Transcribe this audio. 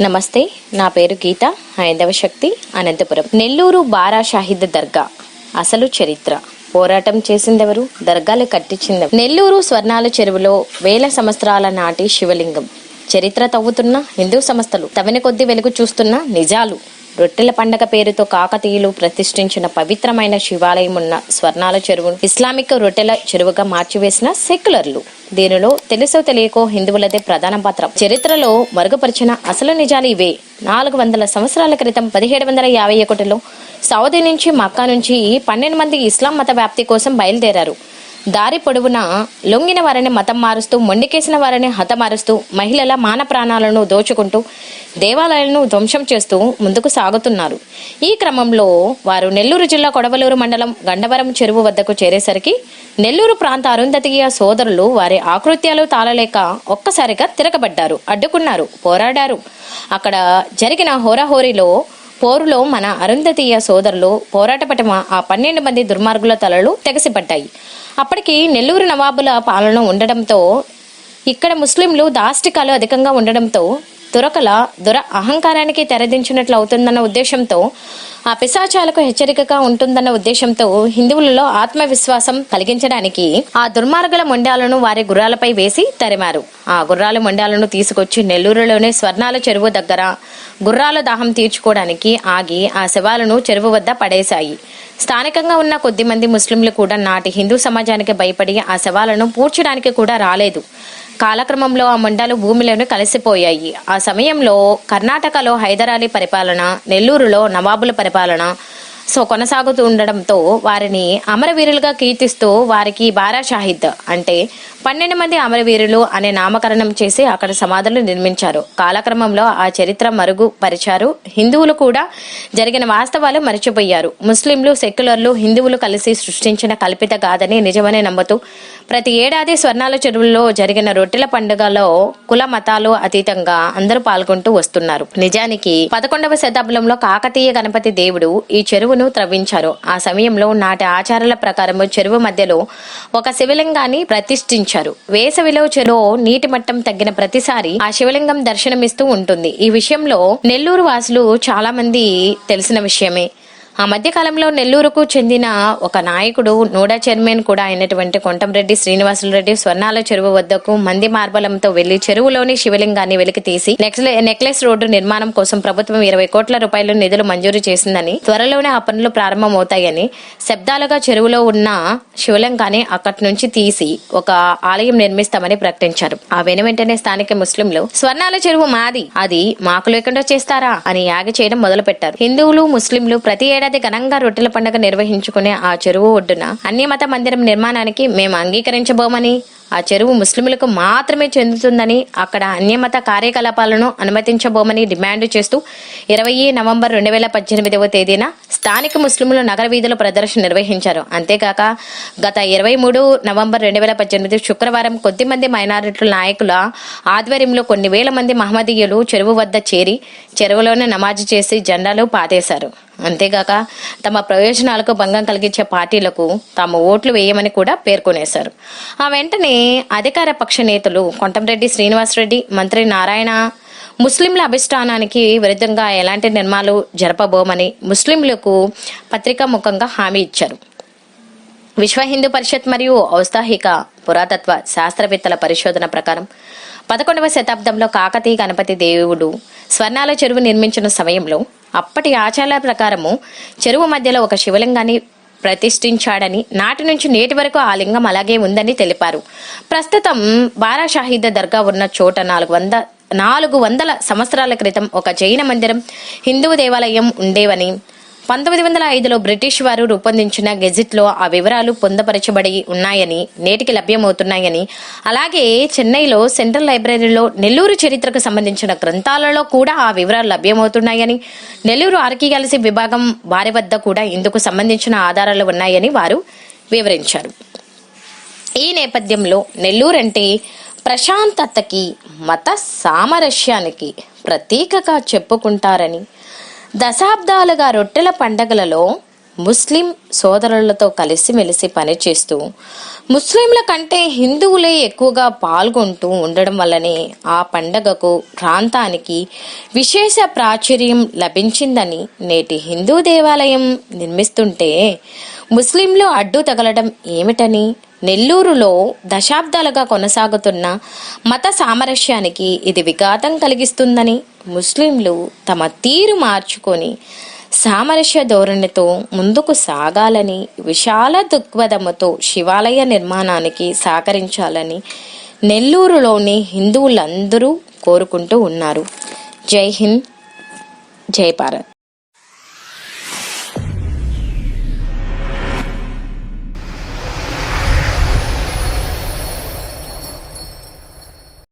నమస్తే నా పేరు గీత హైందవ శక్తి అనంతపురం. నెల్లూరు బారా షాహిద్ దర్గా అసలు చరిత్ర. పోరాటం చేసిందెవరు? దర్గాలు కట్టించిందెవరు? నెల్లూరు స్వర్ణాల చెరువులో వేల సంవత్సరాల నాటి శివలింగం. చరిత్ర తవ్వుతున్న హిందూ సంస్థలు తవిన కొద్ది వెలుగు చూస్తున్న నిజాలు. రొట్టెల పండగ పేరుతో కాకతీయులు ప్రతిష్ఠించిన పవిత్రమైన శివాలయం ఉన్న స్వర్ణాల చెరువును ఇస్లామిక్ రొట్టెల చెరువుగా మార్చివేసిన సెక్యులర్లు. దీనిలో తెలుసో తెలియకో హిందువులదే ప్రధాన పాత్ర. చరిత్రలో మరుగుపరిచిన అసలు నిజాలు ఇవే. నాలుగు వందల సంవత్సరాల క్రితం పదిహేడు వందల యాభై ఒకటిలో సౌదీ నుంచి మక్కా నుంచి పన్నెండు మంది ఇస్లాం మత వ్యాప్తి కోసం బయలుదేరారు. దారి పొడవునా లొంగిన వారిని మతం మారుస్తూ మొండికేసిన వారిని హతమారుస్తూ మహిళల మాన ప్రాణాలను దోచుకుంటూ దేవాలయాలను ధ్వంసం చేస్తూ ముందుకు సాగుతున్నారు. ఈ క్రమంలో వారు నెల్లూరు జిల్లా కొడవలూరు మండలం గండవరం చెరువు వద్దకు చేరేసరికి నెల్లూరు ప్రాంత అరుంధతీయ సోదరులు వారి ఆకృత్యాలు తాళలేక ఒక్కసారిగా తిరగబడ్డారు అడ్డుకున్నారు పోరాడారు. అక్కడ జరిగిన హోరాహోరీలో పోరులో మన అరుంధతీయ సోదరులు పోరాట పటిమ ఆ పన్నెండు మంది దుర్మార్గుల తలలు తెగసిపడ్డాయి. అప్పటికి నెల్లూరు నవాబుల పాలన ఉండడంతో ఇక్కడ ముస్లింలు దాష్టికాలు అధికంగా ఉండడంతో దొరకల దొర అహంకారానికి తెరదించినట్లు అవుతుందన్న ఉద్దేశంతో ఆ పిశాచాలకు హెచ్చరికగా ఉంటుందన్న ఉద్దేశంతో హిందువులలో ఆత్మవిశ్వాసం కలిగించడానికి ఆ దుర్మార్గుల మొండాలను వారి గుర్రాలపై వేసి తరిమారు. ఆ గుర్రాల మొండాలను తీసుకొచ్చి నెల్లూరులోని స్వర్ణాల చెరువు దగ్గర గుర్రాల దాహం తీర్చుకోవడానికి ఆగి ఆ శవాలను చెరువు వద్ద పడేశాయి. స్థానికంగా ఉన్న కొద్ది మంది ముస్లింలు కూడా నాటి హిందూ సమాజానికి భయపడి ఆ శవాలను పూడ్చడానికి కూడా రాలేదు. కాలక్రమంలో ఆ మండలు భూమిలోనే కలిసిపోయాయి. ఆ సమయంలో కర్ణాటకలో హైదరాలీ పరిపాలన నెల్లూరులో నవాబుల పరిపాలన సో కొనసాగుతూ ఉండడంతో వారిని అమరవీరులుగా కీర్తిస్తూ వారికి బారా షాహిద్ అంటే పన్నెండు మంది అమరవీరులు అనే నామకరణం చేసి అక్కడ సమాధులు నిర్మించారు. కాలక్రమంలో ఆ చరిత్ర మరుగు పరిచారు హిందువులు కూడా జరిగిన వాస్తవాలు మర్చిపోయారు. ముస్లింలు సెక్యులర్లు హిందువులు కలిసి సృష్టించిన కల్పిత గాథని నిజమని నమ్ముతూ ప్రతి ఏడాది స్వర్ణాల చెరువుల్లో జరిగిన రొట్టెల పండుగలో కుల మతాలు అతీతంగా అందరూ పాల్గొంటూ వస్తున్నారు. నిజానికి పదకొండవ శతాబ్దంలో కాకతీయ గణపతి దేవుడు ఈ చెరువును త్రవ్వించారు. ఆ సమయంలో నాటి ఆచారాల ప్రకారం చెరువు మధ్యలో ఒక శివలింగాన్ని ప్రతిష్ఠించారు. వేసవిలో చెరువు నీటి మట్టం తగ్గిన ప్రతిసారి ఆ శివలింగం దర్శనమిస్తూ ఉంటుంది. ఈ విషయంలో నెల్లూరు వాసులు చాలా మంది తెలిసిన విషయమే. ఆ మధ్యకాలంలో నెల్లూరుకు చెందిన ఒక నాయకుడు నోడా చైర్మన్ కూడా అయినటువంటి కొంటంరెడ్డి శ్రీనివాసులరెడ్డి స్వర్ణాల చెరువు వద్దకు మంది మార్బలంతో వెళ్ళి చెరువులోని శివలింగాన్ని వెలికి తీసి నెక్లెస్ రోడ్డు నిర్మాణం కోసం ప్రభుత్వం ఇరవై కోట్ల రూపాయలు నిధులు మంజూరు చేసిందని త్వరలోనే ఆ పనులు ప్రారంభమవుతాయని శబ్దాలుగా చెరువులో ఉన్న శివలింగాన్ని అక్కడి నుంచి తీసి ఒక ఆలయం నిర్మిస్తామని ప్రకటించారు. ఆ వెను వెంటనే స్థానిక ముస్లింలు స్వర్ణాల చెరువు మాది అది మాకు లేకుండా చేస్తారా? అని యాగ చేయడం మొదలు పెట్టారు హిందువులు ముస్లింలు ప్రతి ఏడాది ఘనంగా రొట్టెల పండుగ నిర్వహించుకునే ఆ చెరువు ఒడ్డున అన్యమత మందిరం నిర్మాణానికి మేము అంగీకరించబోమని ఆ చెరువు ముస్లింలకు మాత్రమే చెందుతుందని అక్కడ అన్యమత కార్యకలాపాలను అనుమతించబోమని డిమాండ్ చేస్తూ ఇరవై నవంబర్ రెండు వేల పద్దెనిమిదవ తేదీన స్థానిక ముస్లింలు నగర వీధుల ప్రదర్శన నిర్వహించారు. అంతేకాక గత ఇరవై మూడు నవంబర్ రెండు వేల పద్దెనిమిది శుక్రవారం కొద్ది మంది మైనారిటీల నాయకుల ఆధ్వర్యంలో కొన్ని వేల మంది మహమ్మదీయులు చెరువు వద్ద చేరి చెరువులోనే నమాజు చేసి జెండాలు పాతేశారు. అంతేగాక తమ ప్రయోజనాలకు భంగం కలిగించే పార్టీలకు తాము ఓట్లు వేయమని కూడా పేర్కొనేశారు. ఆ వెంటనే అధికార పక్ష నేతలు కొంటంరెడ్డి శ్రీనివాసరెడ్డి మంత్రి నారాయణ ముస్లింల అభిష్టానానికి విరుద్ధంగా ఎలాంటి నిర్మాలు జరపబోమని ముస్లింలకు పత్రికా ముఖంగా హామీ ఇచ్చారు. విశ్వ హిందూ పరిషత్ మరియు ఔత్సాహిక పురాతత్వ శాస్త్రవేత్తల పరిశోధన ప్రకారం పదకొండవ శతాబ్దంలో కాకతీయ గణపతి దేవుడు స్వర్ణాల చెరువు నిర్మించిన సమయంలో అప్పటి ఆచారాల ప్రకారము చెరువు మధ్యలో ఒక శివలింగాన్ని ప్రతిష్ఠించాడని నాటి నుంచి నేటి వరకు ఆ లింగం అలాగే ఉందని తెలిపారు. ప్రస్తుతం బారా షాహీద్ దర్గా ఉన్న చోట నాలుగు వంద నాలుగు వందల సంవత్సరాల క్రితం ఒక జైన మందిరం హిందూ దేవాలయం ఉండేవని పంతొమ్మిది వందల ఐదులో బ్రిటిష్ వారు రూపొందించిన గెజిట్లో ఆ వివరాలు పొందపరచబడి ఉన్నాయని నేటికి లభ్యమవుతున్నాయని అలాగే చెన్నైలో సెంట్రల్ లైబ్రరీలో నెల్లూరు చరిత్రకు సంబంధించిన గ్రంథాలలో కూడా ఆ వివరాలు లభ్యమవుతున్నాయని నెల్లూరు ఆర్కియాలజీ విభాగం వారి వద్ద కూడా ఇందుకు సంబంధించిన ఆధారాలు ఉన్నాయని వారు వివరించారు. ఈ నేపథ్యంలో నెల్లూరు అంటే ప్రశాంతతకి మత సామరస్యానికి ప్రతీకగా చెప్పుకుంటారని దశాబ్దాలుగా రొట్టెల పండగలలో ముస్లిం సోదరులతో కలిసిమెలిసి పనిచేస్తూ ముస్లింల కంటే హిందువులే ఎక్కువగా పాల్గొంటూ ఉండడం వల్లనే ఆ పండగకు ప్రాంతానికి విశేష ప్రాచుర్యం లభించిందని నేటి హిందూ దేవాలయం నిర్మిస్తుంటే ముస్లింలు అడ్డు తగలడం ఏమిటని నెల్లూరులో దశాబ్దాలుగా కొనసాగుతున్న మత సామరస్యానికి ఇది విఘాతం కలిగిస్తుందని ముస్లింలు తమ తీరు మార్చుకొని సామరస్య ధోరణితో ముందుకు సాగాలని విశాల దృక్పథముతో శివాలయ నిర్మాణానికి సహకరించాలని నెల్లూరులోని హిందువులందరూ కోరుకుంటూ ఉన్నారు. జై హింద్. జై భారత్.